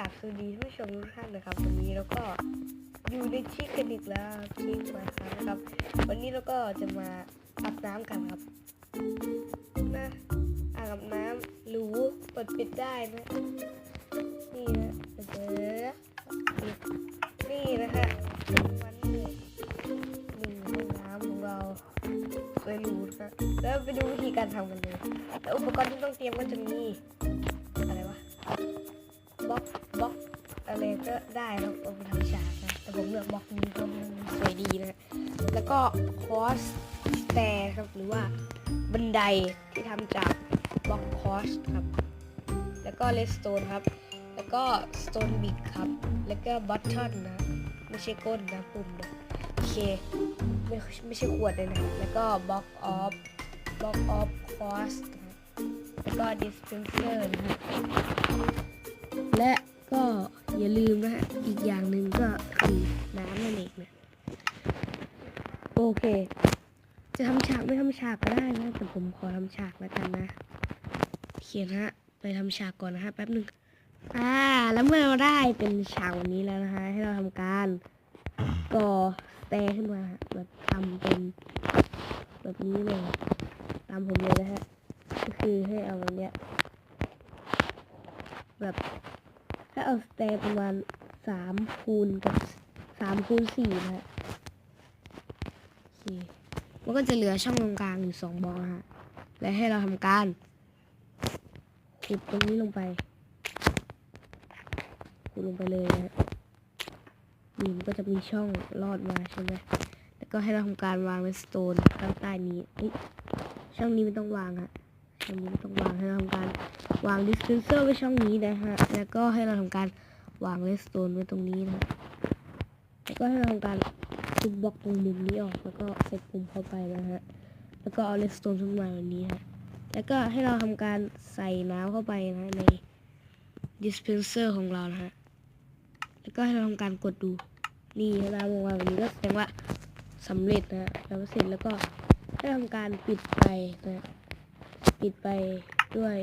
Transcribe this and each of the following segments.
กาบสวัสดีท่านผู้ชมทุกท่านนะครับ วันนี้เราก็อยู่ในชิคกันอีกแล้วชิคมาครับนะครับ วันนี้เราก็จะมาอาบน้ำกันครับนะอาบน้ำหรูเปิดปิดได้นะนี่นะเจอนี่นะฮะมันหนึ่งหนึ่งห้องน้ำของเราสวยหรูนะแล้วไปดูวิธีการทำกันเลยแล้วอุปกรณ์ที่ต้องเตรียมก็จะมี ก็ได้ครับเอาไปทำฉากนะแต่ผมเลือกบล็อกนี้เพราะมันสวยดีนะแล้วก็คอสแตร์ครับหรือว่าบันไดที่ทำจากบล็อกคอสครับ แล้วก็เลสโตนครับ แล้วก็สโตนบิกครับ แล้วก็บัตทอนนะไม่ใช่ก้นนะปุ่มนะโอเคไม่ไม่ใช่ขวดเลยนะแล้วก็บล็อกออฟบล็อกออฟคอสนะครับแล้วก็ดิสเพนเซอร์นะและ เค จะทำฉากไม่ทำฉากก็ได้นะแต่ผมขอทำฉากแล้วกันนะเขียนฮะ ไปทำฉากก่อนนะฮะแป๊บหนึ่งอ่า แล้วเมื่อเราได้เป็นฉากวันนี้แล้วนะฮะให้เราทำการก่อสเตย์ขึ้นมาฮะแบบทำเป็นแบบนี้เลยตามผมเลยนะฮะก็คือให้เอาอันเนี้ยแบบถ้เอาสเตย์ประมาณสามคูณกับสามคูณสี่นะฮะ มันก็จะเหลือช่องตรงกลางอยู่สองบล็อกฮะ และให้เราทำการขุดตรงนี้ลงไปขุดลงไปเลยนะนี่มันก็จะมีช่องลอดมาใช่ไหมแล้วก็ให้เราทำการวางเลสโตนข้างใต้นี้ช่องนี้ไม่ต้องวางฮะช่องนี้ไม่ต้องวางให้เราทำการวางดิสเพนเซอร์ไว้ช่องนี้นะฮะ แล้วก็ให้เราทำการวางเลสโตนไว้ตรงนี้นะแล้วก็ให้เราทำการ ทุบบล็อกตรงมุมนี้ออก แล้วก็ใส่ปุ่มเข้าไปนะฮะ แล้วก็เอาเลสโตนขึ้นมาแบบนี้ฮะ แล้วก็ให้เราทำการใส่น้ำเข้าไปนะในดิสเพนเซอร์ของเรานะฮะ แล้วก็ให้เราทำการกดดู นี่น้ำลงมาแบบนี้ก็แสดงว่าสำเร็จนะฮะแล้วเสร็จแล้วก็ให้ทำการปิดไปนะปิดไปด้วย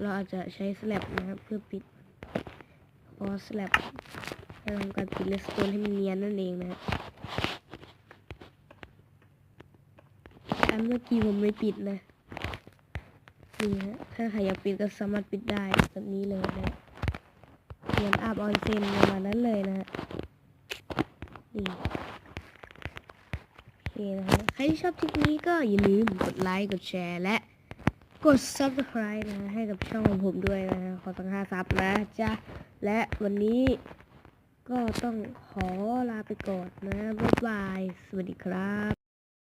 เราอาจจะใช้สลับนะครับ เพื่อปิดพอสลับให้ทำการปิดเลสโตนให้มันเนียนนั่นเองนะครับ อันเมื่อกี้ผมไม่ปิดนะนี่ฮะถ้าใครอยากปิดก็สามารถปิดได้แบบนี้เลยนะเหมือนอาบออนเซนประมาณนั้นเลยนะนี่โอเคนะฮะใครที่ชอบคลิปนี้ก็อย่าลืมกดไลค์กดแชร์และกด subscribe นะให้กับช่องของผมด้วยนะขอตั้งห้าซับนะจ๊ะและวันนี้ก็ต้องขอลาไปก่อนนะ บ๊ายบาย สวัสดีครับ